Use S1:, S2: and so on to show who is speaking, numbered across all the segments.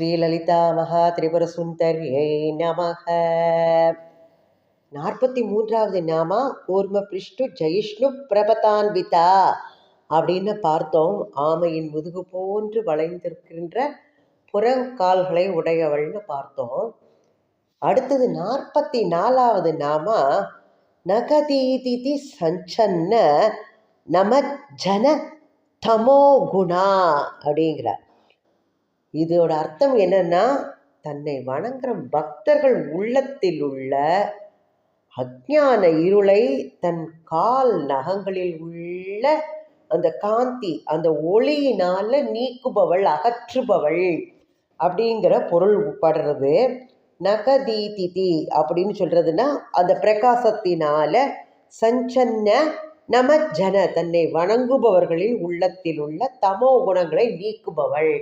S1: ஸ்ரீலலிதா மகா திரிபுர சுந்தரியை நமக. நாற்பத்தி மூன்றாவது நாமா கூர்ம பிரிஷ்டு ஜெயிஷ்ணு பிரபதான்விதா அப்படின்னு பார்த்தோம். ஆமையின் முதுகு போன்று வளைந்திருக்கின்ற புறங்கால்களை உடையவள்னு பார்த்தோம். அடுத்தது நாற்பத்தி நாலாவது நாமா நகதீதிதி சஞ்சன்ன நம ஜன தமோ குணா அப்படிங்கிறார். இதோட அர்த்தம் என்னன்னா தன்னை வணங்குற பக்தர்கள் உள்ளத்தில் உள்ள அஜான இருளை தன் கால் நகங்களில் உள்ள அந்த காந்தி அந்த ஒளியினால நீக்குபவள் அகற்றுபவள் அப்படிங்கிற பொருள் படுறது. நகதீதிதி அப்படின்னு சொல்றதுன்னா அந்த பிரகாசத்தினால சஞ்சன்ன நம ஜன தன்னை வணங்குபவர்களின் உள்ளத்தில் உள்ள தமோ குணங்களை நீக்குபவள்.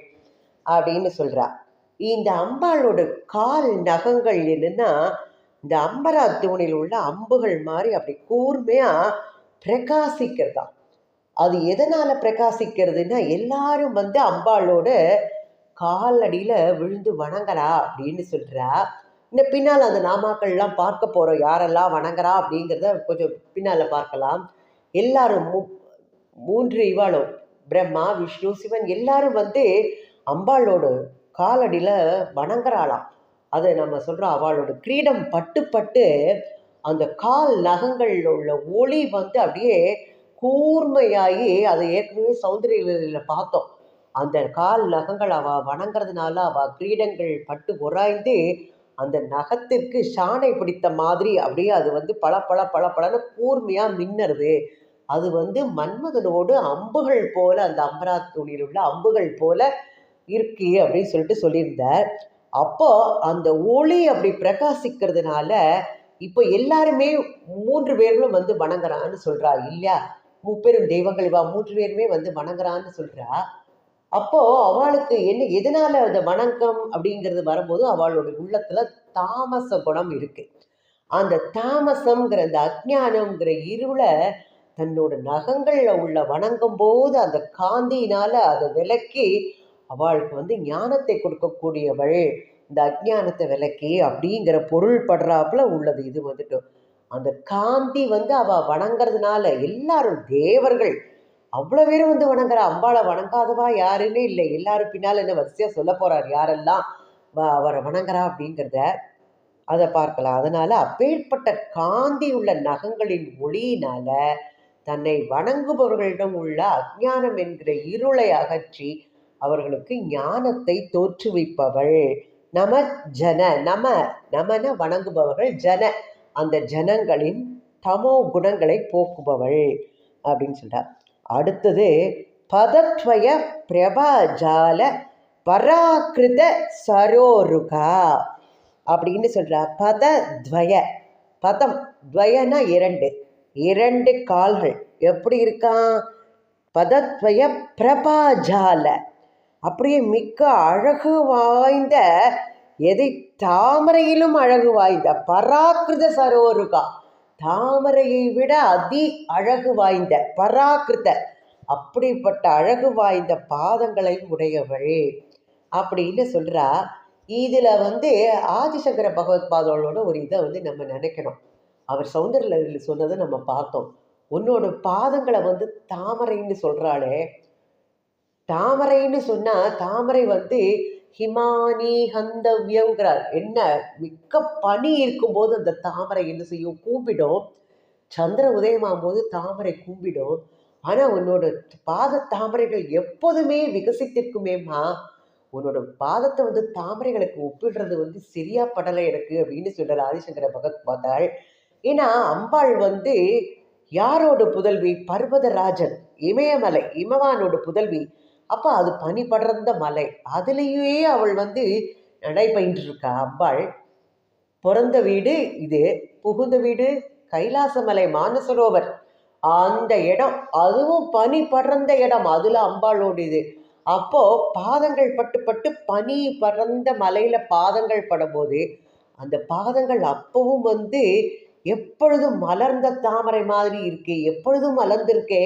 S1: அப்படின்னு சொல்கிறா இந்த அம்பாளோட கால் நகங்கள் என்னென்னா இந்த அம்பரா தூணில் உள்ள அம்புகள் மாதிரி அப்படி கூர்மையாக பிரகாசிக்கிறதா. அது எதனால் பிரகாசிக்கிறதுன்னா எல்லாரும் வந்து அம்பாளோட காலடியில் விழுந்து வணங்கறா அப்படின்னு சொல்கிறா இந்த பின்னால் அந்த நாமாக்கள்லாம் பார்க்க போகிறோம் யாரெல்லாம் வணங்குறா அப்படிங்கிறத கொஞ்சம் பின்னால் பார்க்கலாம். எல்லாரும் மூ- மூன்று இவாளும் பிரம்மா விஷ்ணு சிவன் எல்லாரும் வந்து அம்பாளோட காலடியில் வணங்குறாளாம் அதை நம்ம சொல்கிறோம் அவளோட கிரீடம் பட்டு பட்டு அந்த கால் நகங்களில் உள்ள ஒளி வந்து அப்படியே கூர்மையாகி அதை ஏற்கனவே சௌந்தரியில் பார்த்தோம். அந்த கால் நகங்கள் அவ வணங்குறதுனால அவ கிரீடங்கள் பட்டு உராய்ந்து அந்த நகத்திற்கு சாணை பிடித்த மாதிரி அப்படியே அது வந்து பல பல பல பலன்னு கூர்மையாக மின்னறது அது வந்து மன்மதனோடு அம்புகள் போல அந்த அம்பரா உள்ள அம்புகள் போல இருக்கு அப்படின்னு சொல்லிட்டு சொல்லியிருந்தார். அப்போ அந்த ஒளி அப்படி பிரகாசிக்கிறதுனால இப்போ எல்லாருமே மூன்று பேர்களும் வந்து வணங்குறான்னு சொல்றா இல்லையா? முப்பெரும் தெய்வங்கள் இவா மூன்று பேருமே வந்து வணங்குறான்னு சொல்றா. அப்போ அவளுக்கு என்ன எதனால அந்த வணக்கம் அப்படிங்கிறது வரும்போது அவளுடைய உள்ளத்துல தாமச குணம் இருக்கு. அந்த தாமசம்ங்கிற அந்த அஜானம்ங்கிற இருளை தன்னோட நகங்களில் உள்ள வணங்கும் போது அந்த காந்தியினால அதை விலக்கி அவளுக்கு வந்து ஞானத்தை கொடுக்கக்கூடியவள் இந்த அஜ்ஞானத்தை விலக்கி அப்படிங்கிற பொருள் படுறாப்புல உள்ளது. இது வந்துட்டு அந்த காந்தி வந்து அவ வணங்குறதுனால எல்லாரும் தேவர்கள் அவ்வளோ பேரும் வந்து வணங்குறா. அம்பாளை வணங்காதவா யாருமே இல்லை. எல்லாரும் பின்னால் என்ன வரிசையாக சொல்ல போறார்? யாரெல்லாம் அவரை வணங்குறா அப்படிங்கிறத அதை பார்க்கலாம். அதனால அப்பேற்பட்ட காந்தி உள்ள நகங்களின் ஒளியினால தன்னை வணங்குபவர்களிடம் உள்ள அஜ்ஞானம் என்கிற இருளை அகற்றி அவர்களுக்கு ஞானத்தை தோற்றுவிப்பவள். நம ஜன நம நமன வணங்குபவர்கள் ஜன. அந்த ஜனங்களின் தமோ குணங்களை போக்குபவள் அப்படின்னு சொல்றார். அடுத்தது பதத்வய பிரபாஜால பராக்கிருத சரோருகா அப்படின்னு சொல்றா பதத்வய பதம் துவயனா இரண்டு. இரண்டு கால்கள். எப்படி இருக்கான்? பதத்வய பிரபாஜால. அப்படியே மிக்க அழகு வாய்ந்த எதை தாமரையிலும் அழகு வாய்ந்த பராக்கிருத சரோருகா. தாமரையை விட அதி அழகு வாய்ந்த பராக்கிருத அப்படிப்பட்ட அழகு வாய்ந்த பாதங்களை உடையவள். அப்படின்னு சொல்கிறா இதில் வந்து ஆதிசங்கர பகவத் பாதங்களோட ஒரு இதை வந்து நம்ம நினைக்கணும். அவர் சௌந்தர்யில் சொன்னதை நம்ம பார்த்தோம். உன்னோட பாதங்களை வந்து தாமரைன்னு சொல்கிறாளே தாமரைன்னு சொன்னா தாமரை வந்து ஹிமானி ஹந்தவ்யங்கிறார் என்ன? மிக்க பனி இருக்கும்போது அந்த தாமரை என்ன செய்யும்? கூம்பிடும். சந்திர உதயமாகும் போது தாமரை கூம்பிடும். ஆனா உன்னோட பாத தாமரைகள் எப்போதுமே விகசித்திருக்குமேம்மா. உன்னோட பாதத்தை வந்து தாமரைகளுக்கு ஒப்பிடுறது வந்து சரியா படலை எனக்கு அப்படின்னு சொல்றார் ஆதிசங்கர பகத் பார்த்தாள் ஏன்னா அம்பாள் வந்து யாரோட புதல்வி? பர்வதராஜன். இமயமலை இமவானோட புதல்வி. அப்போ அது பனி படர்ந்த மலை. அதுலேயே அவள் வந்து நடைபயின்றிருக்கா. அம்பாள் பிறந்த வீடு இது. புகுந்த வீடு. கைலாசமலை மானசரோவர். அந்த இடம் அதுவும் பனி படர்ந்த இடம். அதில் அம்பாளோட இது அப்போ பாதங்கள் பட்டு பட்டு பனி படர்ந்த மலையில பாதங்கள் படும்போது அந்த பாதங்கள் அப்பவும் வந்து எப்பொழுதும் மலர்ந்த தாமரை மாதிரி இருக்கு எப்பொழுதும் மலர்ந்திருக்கே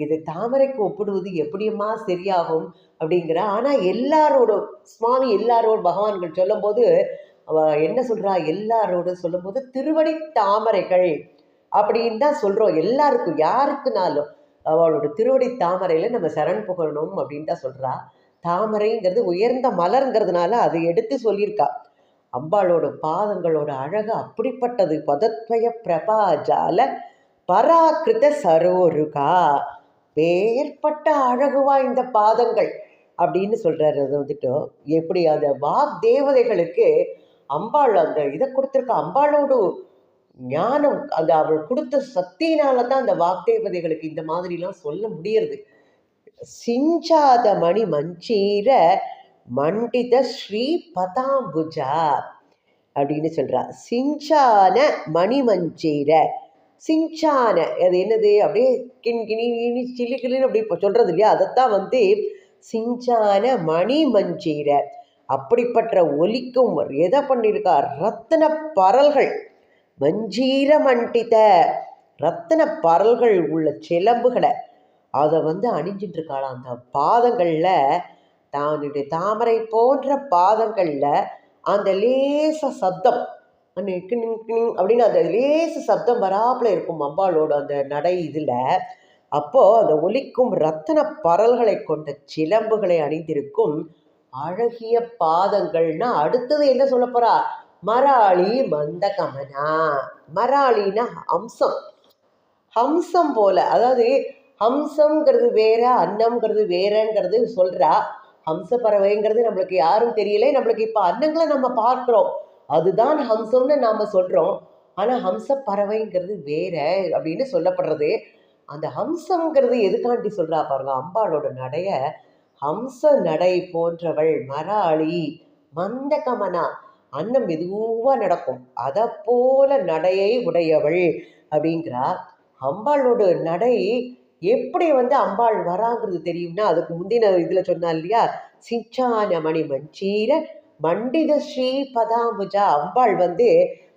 S1: இது தாமரைக்கு ஒப்பிடுவது எப்படியுமா சரியாகும் அப்படிங்கிற ஆனால் எல்லாரோட சுவாமி எல்லாரோட பகவான்கள் சொல்லும்போது அவ என்ன சொல்றா? எல்லாரோட சொல்லும்போது திருவடி தாமரைகள் அப்படின்னு தான் சொல்கிறோம் எல்லாருக்கும் யாருக்குனாலும் அவளோட திருவடி தாமரையில் நம்ம சரண் புகழணும் அப்படின்னு தான் சொல்கிறா தாமரைங்கிறது உயர்ந்த மலருங்கிறதுனால அதை எடுத்து சொல்லியிருக்கா. அம்பாளோட பாதங்களோட அழகு அப்படிப்பட்டது. பதத்வய பிரபாஜால பராக்கிருத சரோருகா. பேர்பட்ட அழகுவா இந்த பாதங்கள் அப்படின்னு சொல்றாரு. அது வந்துட்டு எப்படி அந்த வாக் தேவதைகளுக்கு அம்பாள் அந்த இதை கொடுத்துருக்க அம்பாளோடு ஞானம் அந்த அவள் கொடுத்த சக்தியினால தான் அந்த வாக்தேவதைகளுக்கு இந்த மாதிரிலாம் சொல்ல முடியறது. சிஞ்சாத மணி மஞ்சீர மண்டித ஸ்ரீ பதாம்புஜா அப்படின்னு சொல்றா. சிஞ்சான மணிமஞ்சீர சிஞ்சான அது என்னது? அப்படியே கிண் கிணி கிணி சில்லி கிளின்னு அப்படி இப்போ இல்லையா அதைத்தான் வந்து சிஞ்சான மணி மஞ்சீர அப்படிப்பட்ட ஒலிக்கும் எதை பண்ணியிருக்கா? ரத்தன பரல்கள். மஞ்சீர மண்டித ரத்தன பரல்கள் உள்ள சிலம்புகளை. அதை வந்து அணிஞ்சிட்டு இருக்காளாம் அந்த பாதங்களில் தானுடைய தாமரை போன்ற பாதங்களில் அந்த லேச சப்தம் அந்த கிணிங் கிணிங் அப்படின்னு அந்த லேசு சப்தம் வராப்பில் இருக்கும் அம்பாளோட அந்த நடை இதில். அப்போது அந்த ஒலிக்கும் ரத்தன பரல்களை கொண்ட சிலம்புகளை அணிந்திருக்கும் அழகிய பாதங்கள்னா அடுத்தது என்ன சொல்ல போறா? மராளி மந்தகமனா. மராளினா ஹம்சம். ஹம்சம் போல அதாவது ஹம்சம்ங்கிறது வேற அன்னம்ங்கிறது வேறங்கிறது சொல்றா. ஹம்ச பறவைங்கிறது நம்மளுக்கு யாரும் தெரியல நம்மளுக்கு இப்போ அன்னங்களை நம்ம பார்க்குறோம். அதுதான் ஹம்சம்னு நாம சொல்றோம். ஆனா ஹம்ச பறவைங்கிறது வேற அப்படின்னு சொல்லப்படுறது. அந்த ஹம்சம்ங்கிறது எதுக்காண்டி சொல்றா பாருங்க அம்பாளோட நடைய ஹம்ச நடை போன்றவள் மராளி மந்தகமனா அன்னம் மெதுவாக நடக்கும். அதை போல நடையை உடையவள் அப்படிங்கிறா. அம்பாளோட நடை எப்படி வந்து அம்பாள் வராங்கிறது தெரியும்னா அதுக்கு முந்தின இதில் சொன்னா இல்லையா? சிச்சான மணி மஞ்சீர மண்டித ஸ்ரீ பதாம்புஜா அம்பாள் வந்து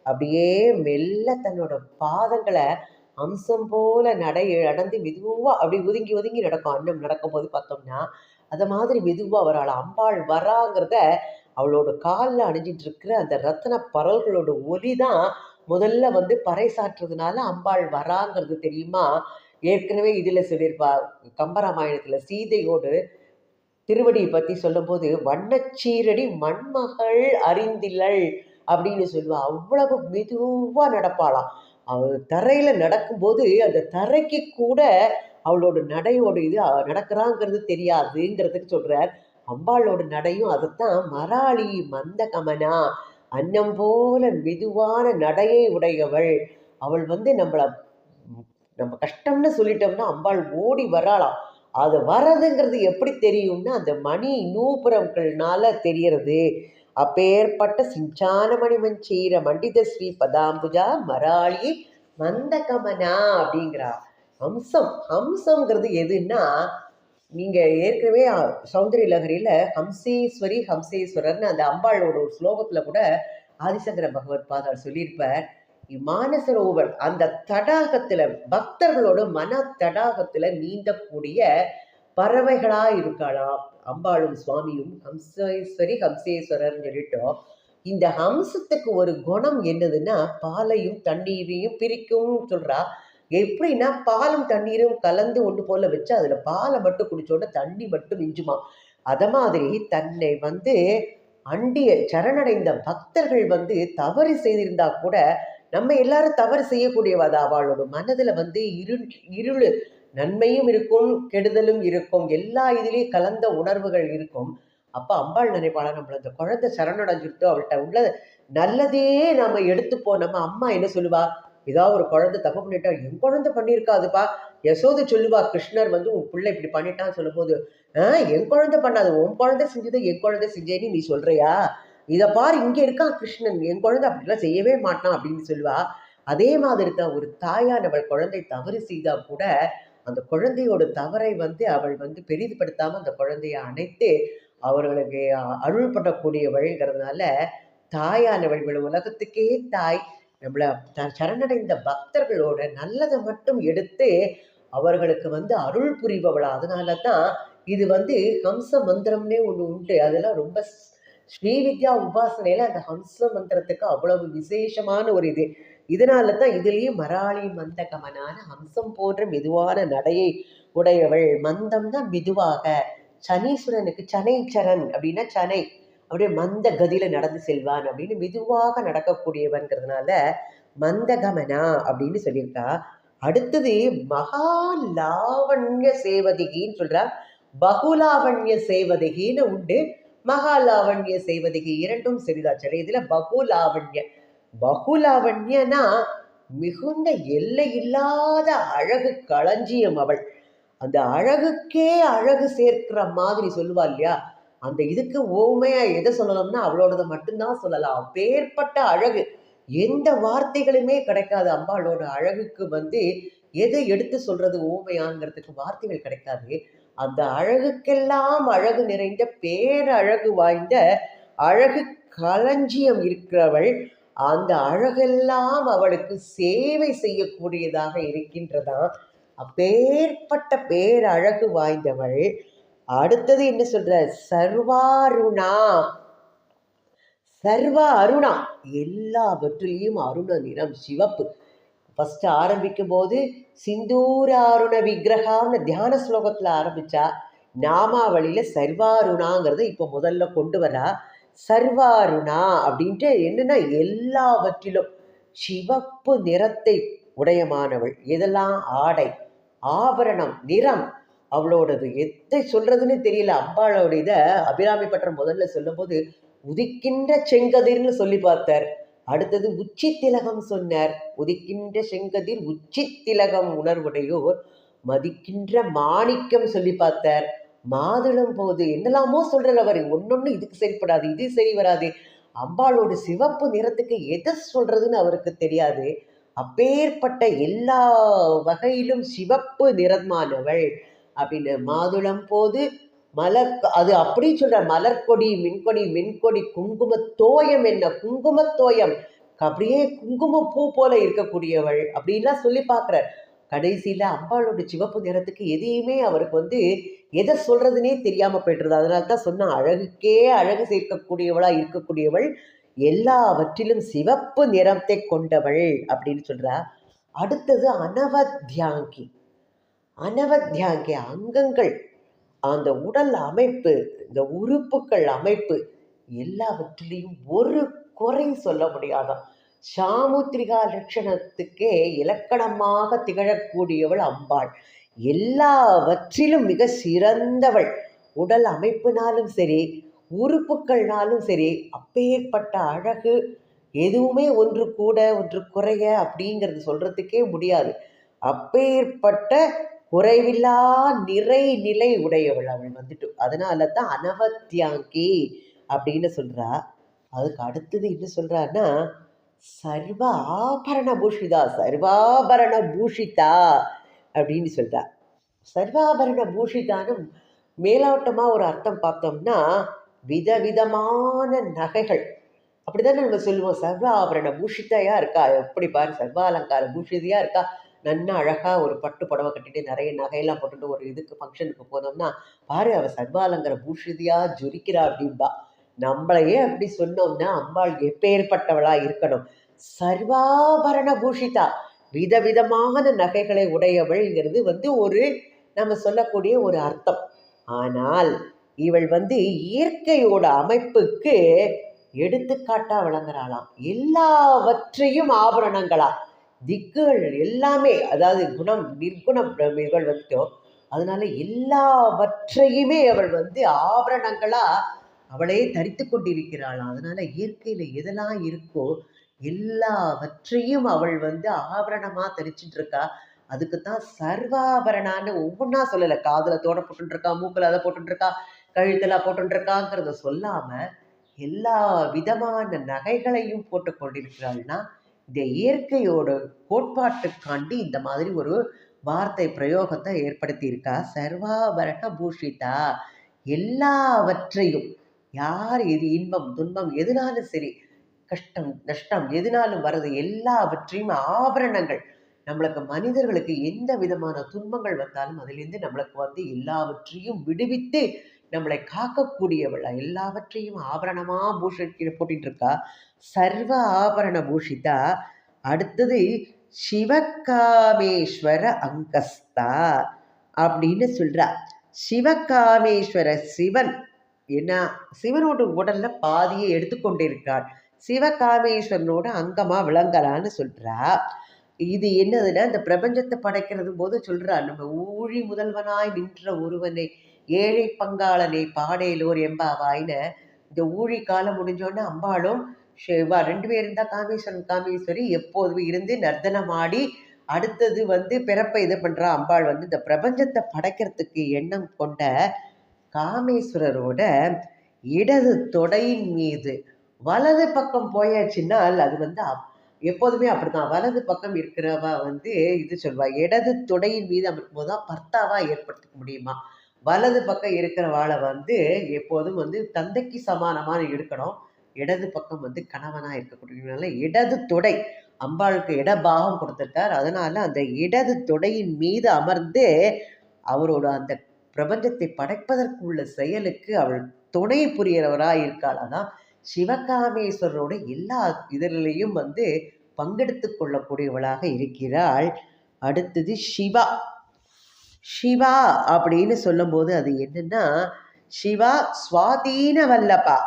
S1: அப்படியே மெல்ல தன்னோட பாதங்களை அம்சம் போல நடை நடந்து மெதுவாக அப்படி ஒதுங்கி ஒதுங்கி நடக்கும். அன்னம் நடக்கும்போது பார்த்தோம்னா அதை மாதிரி மெதுவாக வராள் அம்பாள் வராங்கிறத அவளோட காலில் அணிஞ்சிட்டு இருக்கிற அந்த ரத்தன பரல்களோட ஒலி தான் முதல்ல வந்து பறைசாற்றுறதுனால அம்பாள் வராங்கிறது தெரியுமா? ஏற்கனவே இதில் சொல்லியிருப்பா கம்பராமாயணத்தில் சீதையோடு திருவடியை பற்றி சொல்லும்போது வண்ணச்சீரடி மண்மகள் அறிந்திலள் அப்படின்னு சொல்லுவா. அவ்வளவு மெதுவாக நடப்பாளாம். அவள் தரையில் நடக்கும்போது அந்த தரைக்கு கூட அவளோட நடையோட இது நடக்கிறாங்கிறது தெரியாதுங்கிறதுக்கு சொல்கிறார் அம்பாளோட நடையும் அதைத்தான் மராளி மந்த கமனா அன்னம் போல மெதுவான நடையை உடையவள். அவள் வந்து நம்மளை நம்ம கஷ்டம்னு சொல்லிட்டோம்னா அம்பாள் ஓடி வராளாம். அது வர்றதுங்கிறது எப்படி தெரியும்னா அந்த மணி நூபுரங்கள்னால தெரியறது. அப்பேற்பட்ட சிஞ்சான மணிமன் செய்கிற மண்டித ஸ்ரீ பதாம்புஜா மராளி மந்தகமனா அப்படிங்கிறா. ஹம்சம் ஹம்சம்ங்கிறது எதுன்னா நீங்கள் ஏற்கனவே சௌந்தரிய லகரியில் ஹம்சேஸ்வரி ஹம்சேஸ்வரர்னு அந்த அம்பாளோட ஒரு ஸ்லோகத்தில் கூட ஆதிசங்கர பகவத் பாதால் சொல்லியிருப்பார். மானசரோவர் அந்த தடாகத்தில் பக்தர்களோட மன தடாகத்தில் நீந்தக்கூடிய பறவைகளா இருக்காளாம் அம்பாளும் சுவாமியும் ஹம்சேஸ்வரி ஹம்சேஸ்வரர்னு சொல்லிட்டோம். இந்த ஹம்சத்துக்கு ஒரு குணம் என்னதுன்னா பாலையும் தண்ணீரையும் பிரிக்கும் சொல்றா. எப்படின்னா பாலும் தண்ணீரும் கலந்து ஒன்று போல வச்சு அதில் பாலை மட்டும் குடிச்சோட தண்ணி மட்டும் மிஞ்சுமா. அதை மாதிரி தன்னை வந்து அண்டிய சரணடைந்த பக்தர்கள் வந்து தவறு செய்திருந்தா கூட நம்ம எல்லாரும் தவறு செய்யக்கூடியவதா? அவளோட மனதில் வந்து இரு இருள். நன்மையும் இருக்கும் கெடுதலும் இருக்கும். எல்லா இதுலேயும் கலந்த உணர்வுகள் இருக்கும். அப்போ அம்பாள் நினைப்பாளர் நம்மளை அந்த குழந்தை சரணடைஞ்சிருத்தோ அவள்கிட்ட உள்ள நல்லதே நம்ம எடுத்துப்போம். நம்ம அம்மா என்ன சொல்லுவா? ஏதாவது ஒரு குழந்தை தப்பு பண்ணிட்டா என் குழந்தை பண்ணியிருக்காதுப்பா எசோது சொல்லுவா கிருஷ்ணர் வந்து உன் பிள்ளை இப்படி பண்ணிட்டான்னு சொல்லும்போது ஆஹ் என் குழந்தை பண்ணாது உன் குழந்தை செஞ்சதை என் குழந்தை செஞ்சேன்னு நீ சொல்றியா? இதை பாரு இங்கே இருக்கான் கிருஷ்ணன் என் குழந்தை அப்படிலாம் செய்யவே மாட்டான் அப்படின்னு சொல்லுவா. அதே மாதிரி தான் ஒரு தாயானவள் குழந்தை தவறு செய்தா கூட அந்த குழந்தையோட தவறை வந்து அவள் வந்து பெரிதுபடுத்தாமல் அந்த குழந்தைய அணைத்து அவர்களுக்கு அருள் பண்ணக்கூடிய வழிங்கிறதுனால தாயானவள் உலகத்துக்கே தாய். நம்மளை சரணடைந்த பக்தர்களோட நல்லதை மட்டும் எடுத்து அவர்களுக்கு வந்து அருள் புரிபவளா. அதனால தான் இது வந்து ஹம்ச மந்திரம்னே ஒன்று உண்டு. அதெல்லாம் ரொம்ப ஸ்ரீவித்யா உபாசனையில அந்த ஹம்ச மந்திரத்துக்கு அவ்வளவு விசேஷமான ஒரு இது. இதனால தான் இதுலேயும் மராளி மந்தகமனான ஹம்சம் போன்ற மெதுவான நடையை உடையவள். மந்தம்னா மெதுவாக. சனீஸ்வரனுக்கு சனைச்சரன் அப்படின்னா சனை. அப்படியே மந்த கதியில நடந்து செல்வான் அப்படின்னு மெதுவாக நடக்கக்கூடியவன்கிறதுனால மந்தகமனா அப்படின்னு சொல்லியிருக்கா. அடுத்தது மகா லாவண்ய சேவதிகின்னு சொல்றா. பகுலாவண்ய சேவதிகின்னு உண்டு. மகாலாவண்ய சேவதிகி இரண்டும் சரிதான் இதுல பகுலாவண்ய. பகுலாவண்யனா மிகுந்த எல்லை இல்லாத அழகு களஞ்சியம் அவள். அந்த அழகுக்கே அழகு சேர்க்கிற மாதிரி சொல்லுவா இல்லையா? அந்த இதுக்கு ஓமையா எதை சொல்லலாம்னா அவளோடது மட்டும்தான் சொல்லலாம். அப்பேற்பட்ட அழகு. எந்த வார்த்தைகளுமே கிடைக்காது அம்பாளோட அழகுக்கு வந்து எதை எடுத்து சொல்றது ஓமையாங்கிறதுக்கு வார்த்தைகள் கிடைக்காது. அந்த அழகுக்கெல்லாம் அழகு நிறைந்த பேரழகு வாய்ந்த அழகு களஞ்சியம் இருக்கிறவள் அந்த அழகெல்லாம் அவளுக்கு சேவை செய்யக்கூடியதாக இருக்கின்றதாம் அப்பேற்பட்ட பேரழகு வாய்ந்தவள். அடுத்தது என்ன சொல்ற? சர்வாருணா சர்வ அருணா. எல்லாவற்றிலையும் அருண நிறம் சிவப்பு. ஃபஸ்ட்டு ஆரம்பிக்கும் போது சிந்தூராருண விக்கிரகான்னு தியான ஸ்லோகத்தில் ஆரம்பித்தா நாமாவளியில் சர்வாருணாங்கிறத இப்போ முதல்ல கொண்டு வரா. சர்வாருணா அப்படின்ட்டு என்னென்னா எல்லாவற்றிலும் சிவப்பு நிறத்தை உடையமானவள். இதெல்லாம் ஆடை. ஆபரணம் நிறம். அவளோடது. எதை சொல்கிறதுன்னு தெரியல. அம்பாளோட இதை அபிராமி பட்டம் முதல்ல சொல்லும்போது உதிக்கின்ற செங்கதிர்னு சொல்லி பார்த்தார். அடுத்தது உச்சி திலகம் சொன்னார். உதிக்கின்ற செங்கதிர் உச்சி திலகம் உணர்வுடையோர் மதிக்கின்ற மாணிக்கம் சொல்லி பார்த்தார். மாதுளம் போது என்னெல்லாமோ சொல்றார் அவர் ஒன்னொன்னு இதுக்கு சரிப்படாது இது சரி வராது. அம்பாளோட சிவப்பு நிறத்துக்கு எதை சொல்றதுன்னு அவருக்கு தெரியாது. அப்பேற்பட்ட எல்லா வகையிலும் சிவப்பு நிறமானவள். அப்படின்னு மாதுளம் போது மலர் அது அப்படி சொல்ற மலர்கொடி மின்கொடி மின்கொடி குங்கும தோயம் என்ன? குங்கும தோயம். அப்படியே பூ போல இருக்கக்கூடியவள் அப்படின்லாம் சொல்லி பார்க்குறார். கடைசியில் அம்பாளோட சிவப்பு நிறத்துக்கு எதையுமே அவருக்கு வந்து எதை சொல்றதுனே தெரியாம போயிட்டுருது அதனால தான் சொன்ன அழகுக்கே அழகு சேர்க்கக்கூடியவளா இருக்கக்கூடியவள் எல்லாவற்றிலும் சிவப்பு நிறத்தை கொண்டவள் அப்படின்னு சொல்றா. அடுத்தது அனவத்யாங்கி. அனவத்யாங்கி அங்கங்கள். அந்த உடல் அமைப்பு இந்த உறுப்புகள் அமைப்பு எல்லாவற்றிலையும் ஒரு குறை சொல்ல முடியாதான். சாமுத்திரிகா லட்சணத்துக்கே இலக்கணமாக திகழக்கூடியவள் அம்பாள். எல்லாவற்றிலும் மிக சிறந்தவள். உடல் அமைப்பினாலும் சரி உறுப்புகள்னாலும் சரி அப்பேற்பட்ட அழகு எதுவுமே ஒன்று கூட ஒன்று குறைய அப்படிங்கிறது சொல்றதுக்கே முடியாது. அப்பேற்பட்ட குறைவில்லா நிறை நிலை உடையவள் அவள் வந்துட்டு. அதனால தான் அனவத்தியாங்கி அப்படின்னு சொல்றா. அதுக்கு அடுத்தது என்ன சொல்றான்னா சர்வ ஆபரண பூஷிதா சர்வாபரண பூஷிதா அப்படின்னு சொல்றா. சர்வாபரண பூஷிதான்னு மேலோட்டமா ஒரு அர்த்தம் பார்த்தோம்னா விதவிதமான நகைகள். அப்படிதானே நம்ம சொல்லுவோம் சர்வ ஆபரண பூஷிதையா இருக்கா? எப்படி பாரு சர்வாலங்கார பூஷிதையாக பூஷிதையா இருக்கா? நன்னா அழகாக ஒரு பட்டு புடவை கட்டிட்டு நிறைய நகையெல்லாம் போட்டுட்டு ஒரு இதுக்கு ஃபங்க்ஷனுக்கு போனோம்னா பாரு அவ சர்வாலங்கிற பூஷிதியாக ஜொலிக்கிறா அப்படின்பா நம்மளையே அப்படி சொன்னோம்னா அம்பாள் எப்பேற்பட்டவளா இருக்கணும். சர்வாபரண பூஷிதா. விதவிதமான நகைகளை உடையவள்ங்கிறது வந்து ஒரு நம்ம சொல்லக்கூடிய ஒரு அர்த்தம். ஆனால் இவள் வந்து இயற்கையோட அமைப்புக்கு எடுத்துக்காட்டா விளங்குறாளாம். எல்லாவற்றையும் ஆபரணங்களா. திக்குகள் எல்லாமே அதாவது குணம் நிர்குண பிரமிகள் வந்துட்டோம் அதனால எல்லாவற்றையுமே அவள் வந்து ஆபரணங்களா அவளே தரித்து கொண்டிருக்கிறாளாம். அதனால இயற்கையில எதெல்லாம் இருக்கோ எல்லாவற்றையும் அவள் வந்து ஆபரணமா தரிச்சுட்டு இருக்கா அதுக்கு தான் சர்வாபரணான்னு ஒவ்வொன்றா சொல்லலை. காதுல தோட போட்டுட்டு இருக்கா அதை போட்டுருக்கா கழுத்தில் கழுத்துல சொல்லாமல் சொல்லாம எல்லா விதமான நகைகளையும் போட்டு கொண்டிருக்கிறாள்னா இந்த இயற்கையோட கோட்பாட்டுக்காண்டி இந்த மாதிரி ஒரு வார்த்தை பிரயோகத்தை ஏற்படுத்தியிருக்கா? சர்வாபரக சர்வாபரண பூஷிதா. எல்லாவற்றையும் யார் எது இன்பம் துன்பம் எதுனாலும் சரி கஷ்டம் நஷ்டம் எதுனாலும் வர்றது எல்லாவற்றையும் ஆபரணங்கள். நம்மளுக்கு மனிதர்களுக்கு எந்த விதமான துன்பங்கள் வந்தாலும் அதுலேருந்து நம்மளுக்கு வந்து எல்லாவற்றையும் விடுவித்து நம்மளை காக்கக்கூடியவள் எல்லாவற்றையும் ஆபரணமாக பூஷி போட்டிட்டு இருக்கா சர்வ ஆபரண பூஷிதா அடுத்தது சிவகாமேஸ்வர அங்கஸ்தா அப்படின்னு சொல்கிறா சிவகாமேஸ்வர சிவன் என்ன? சிவனோட உடல்ல பாதியை எடுத்துக்கொண்டிருக்கிறாள். சிவகாமேஸ்வரனோட அங்கமாக விளங்கலான்னு சொல்கிறா இது என்னதுன்னா இந்த பிரபஞ்சத்தை படைக்கிறது போது சொல்றா நம்ம ஊழி முதல்வனாய் நின்ற ஒருவனை ஏழை பங்காளனை பாடேலோர் எம்பாவாயின்னு இந்த ஊழி காலம் முடிஞ்சோடனே அம்பாளும் சிவா ரெண்டு பேரும் தான் காமேஸ்வரன் காமேஸ்வரி எப்போதும் இருந்து நர்த்தனமாடி அடுத்தது வந்து பிறப்பை இது பண்ணுற அம்பாள் வந்து இந்த பிரபஞ்சத்தை படைக்கிறதுக்கு எண்ணம் கொண்ட காமேஸ்வரரோட இடது தொடையின் மீது வலது பக்கம் போயாச்சுன்னால் அது வந்து அப்- எப்போதுமே அப்படிதான் வலது பக்கம் இருக்கிறவ வந்து இது சொல்வா இடது தொடையின் மீது அமர்க்கும் போது தான் பர்த்தாவா ஏற்படுத்திக்க முடியுமா? வலது பக்கம் இருக்கிறவாளை வந்து எப்போதும் வந்து தந்தைக்கு சமானமான இருக்கணும். இடது பக்கம் வந்து கணவனாக இருக்கக்கூடியனால இடது தொடை அம்பாளுக்கு இடபாகம் கொடுத்துருக்கார். அதனால அந்த இடது தொடையின் மீது அமர்ந்து அவரோட அந்த பிரபஞ்சத்தை படைப்பதற்கு உள்ள செயலுக்கு அவள் துணை புரியறவராக இருக்காள் அதான் சிவகாமேஸ்வரரோட எல்லா இதழிலையும் வந்து பங்கெடுத்து கொள்ளக்கூடியவளாக இருக்கிறாள். அடுத்தது சிவா. சிவா அப்படின்னு சொல்லும்போது அது என்னன்னா சிவா சுவாதீன வல்லப்பா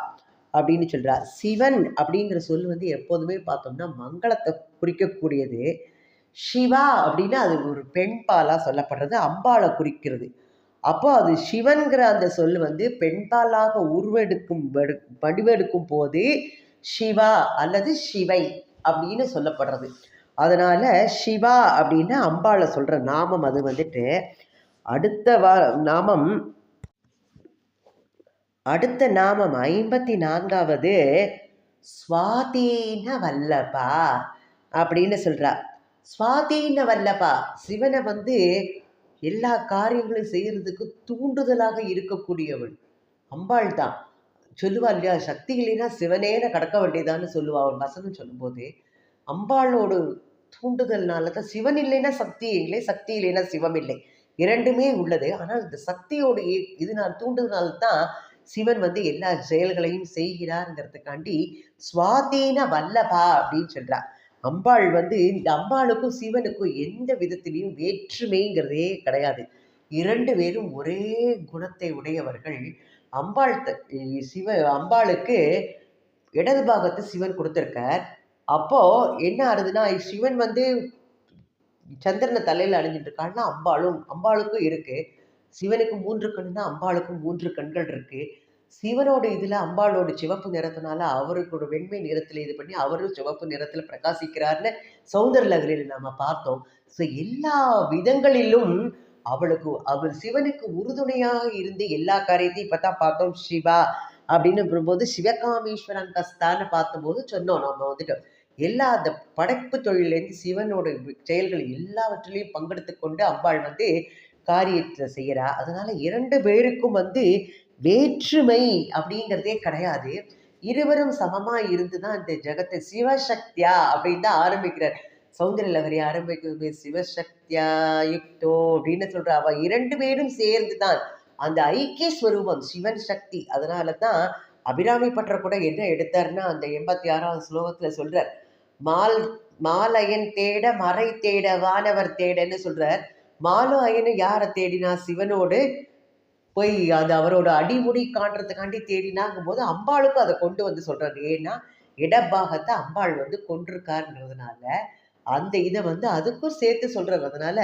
S1: அப்படின்னு சொல்றா. சிவன் அப்படிங்கிற சொல் வந்து எப்போதுமே பார்த்தோம்னா மங்களத்தை குறிக்கக்கூடியது. சிவா அப்படின்னா அது ஒரு பெண் பாலாக சொல்லப்படுறது அம்பாளை குறிக்கிறது. அப்போ அது சிவன்கிற அந்த சொல் வந்து பெண்பாலாக உருவெடுக்கும் வடிவெடுக்கும் போது சிவா அல்லது சிவை அப்படின்னு சொல்லப்படுறது. அதனால் சிவா அப்படின்னு அம்பாளை சொல்கிற நாமம் அது வந்துட்டு அடுத்த வா நாமம் அடுத்த நாமம் ஐம்பத்தி நான்காவது சுவாதீன வல்லபா அப்படின்னு சொல்கிறா சுவாதீன வல்லபா சிவனை வந்து எல்லா காரியங்களும் செய்கிறதுக்கு தூண்டுதலாக இருக்கக்கூடியவன் அம்பாள் தான். சொல்லுவா இல்லையா சக்தி இல்லைன்னா சிவனேன கடக்க வேண்டியதான்னு சொல்லுவா. அவன் வசனம் சொல்லும்போது அம்பாளோடு தூண்டுதல்னால தான் சிவன் இல்லைன்னா சக்தி இல்லை சக்தி இல்லைன்னா சிவம் இல்லை. இரண்டுமே உள்ளது. ஆனால் இந்த சக்தியோடு இது இதனால் தூண்டுதனால் தான் சிவன் வந்து எல்லா செயல்களையும் செய்கிறாருங்கிறதுக்காண்டி சுவாதீன வல்லபா அப்படின்னு சொல்றார். அம்பாள் வந்து இந்த அம்பாளுக்கும் சிவனுக்கும் எந்த விதத்திலையும் வேற்றுமைங்கிறதே கிடையாது. இரண்டு பேரும் ஒரே குணத்தை உடையவர்கள். அம்பாள் சிவ அம்பாளுக்கு இடது பாகத்தை சிவன் கொடுத்திருக்கார். அப்போது என்ன ஆகுதுன்னா சிவன் வந்து சந்திரனை தலையில் அணிஞ்சிட்டு இருக்காள்னா அம்பாளும் அம்பாளுக்கும் இருக்குது சிவனுக்கு மூன்று கண் தான் அம்பாளுக்கும் மூன்று கண்கள் இருக்குது சிவனோட இதில் அம்பாளோட சிவப்பு நிறத்தினால அவருக்கு ஒரு வெண்மை நிறத்தில் இது பண்ணி அவரும் சிவப்பு நிறத்தில் பிரகாசிக்கிறார்னு சௌந்தர் லகரியில் நம்ம பார்த்தோம். ஸோ எல்லா விதங்களிலும் அவளுக்கு அவள் சிவனுக்கு உறுதுணையாக இருந்து எல்லா காரியத்தையும் இப்போ தான் பார்த்தோம். சிவா அப்படின்னு போது சிவகாமேஸ்வரன் கஸ்தான்னு பார்த்தபோது சொன்னோம். நம்ம வந்துட்டு எல்லா அந்த படைப்பு தொழிலேருந்து சிவனோட செயல்கள் எல்லாவற்றிலையும் பங்கெடுத்து கொண்டு அம்பாள் வந்து காரியத்தை செய்கிறா அதனால இரண்டு பேருக்கும் வந்து வேற்றுமை அப்படிங்கிறதே கிடையாது. இருவரும் சமமா இருந்து தான் இந்த ஜெகத்தை சிவசக்தியா அப்படின்னு தான் ஆரம்பிக்கிறார். சௌந்தர லகரி ஆரம்பிக்கிறது சிவசக்தியா யுக்தோ அப்படின்னு சொல்ற. அவ இரண்டு பேரும் சேர்ந்து தான் அந்த ஐக்கிய ஸ்வரூபம் சிவன் சக்தி. அதனால தான் அபிராமி பற்ற கூட என்ன எடுத்தார்னா அந்த எண்பத்தி ஆறாவது ஸ்லோகத்துல சொல்றார். மால் மாலயன் தேட மறை தேட வானவர் தேடன்னு சொல்றார். மாலு அயனு யாரை தேடினா? சிவனோடு போய் அது அவரோட அடிமுடி காண்றதுக்காண்டி தேடினாங்கும் போது அம்பாளுக்கும் அதை கொண்டு வந்து சொல்றாரு. ஏன்னா இடப்பாகத்தை அம்பாள் வந்து கொண்டிருக்காருன்றதுனால அந்த இதை வந்து அதுக்கும் சேர்த்து சொல்றாரு. அதனால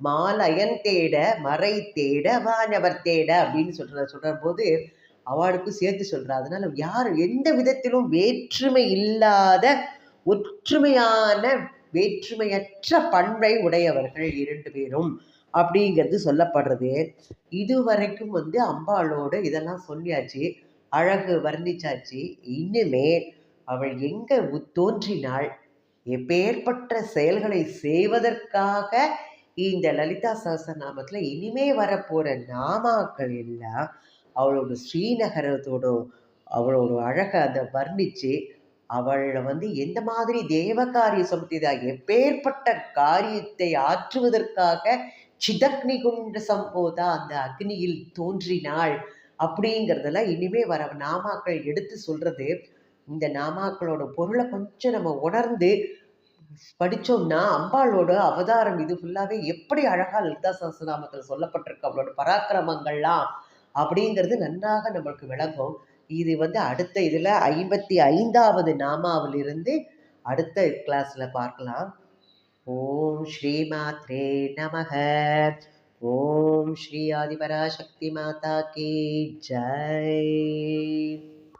S1: மாலயன் தேட மறை தேட வானவர் தேட அப்படின்னு சொல்ற சொல்ற போது அவளுக்கும் சேர்த்து சொல்றா அதனால யார் எந்த விதத்திலும் வேற்றுமை இல்லாத ஒற்றுமையான வேற்றுமையற்ற பண்பை உடையவர்கள் இரண்டு பேரும் அப்படிங்கிறது சொல்லப்படுறது. இதுவரைக்கும் வந்து அம்பாளோட இதெல்லாம் சொல்லியாச்சு அழகு வர்ணிச்சாச்சு. இனிமேல் அவள் எங்க தோன்றினாள்? எப்பேற்பட்ட செயல்களை செய்வதற்காக இந்த லலிதா சகஸ்ரநாமத்துல இனிமே வரப்போகிற நாமாக்கள் எல்லாம் அவளோட ஸ்ரீநகரத்தோட அவளோட அழகை அதை வர்ணித்து அவளை வந்து எந்த மாதிரி தேவகாரிய சமுத்திதா எப்பேற்பட்ட காரியத்தை ஆற்றுவதற்காக சிதக்னி குண்ட சம்போதா அந்த அக்னியில் தோன்றினாள் அப்படிங்கிறதெல்லாம் இனிமே வர நாமாக்கள் எடுத்து சொல்றது. இந்த நாமாக்களோட பொருளை கொஞ்சம் நம்ம உணர்ந்து படித்தோம்னா அம்பாளோட அவதாரம் இது ஃபுல்லாகவே எப்படி அழகாக லலிதா சஹஸ்ரநாமத்தில் சொல்லப்பட்டிருக்கு அவளோட பராக்கிரமங்கள்லாம் அப்படிங்கிறது நன்றாக நம்மளுக்கு விளங்கும். இது வந்து அடுத்த இதில் ஐம்பத்தி ஐந்தாவது நாமாவிலிருந்து அடுத்த கிளாஸில் பார்க்கலாம். ஓம் ஸ்ரீ மாத்ரே நமக. ஓம் ஸ்ரீ ஆதிபராசக்தி மாதா கே. ஜெய்.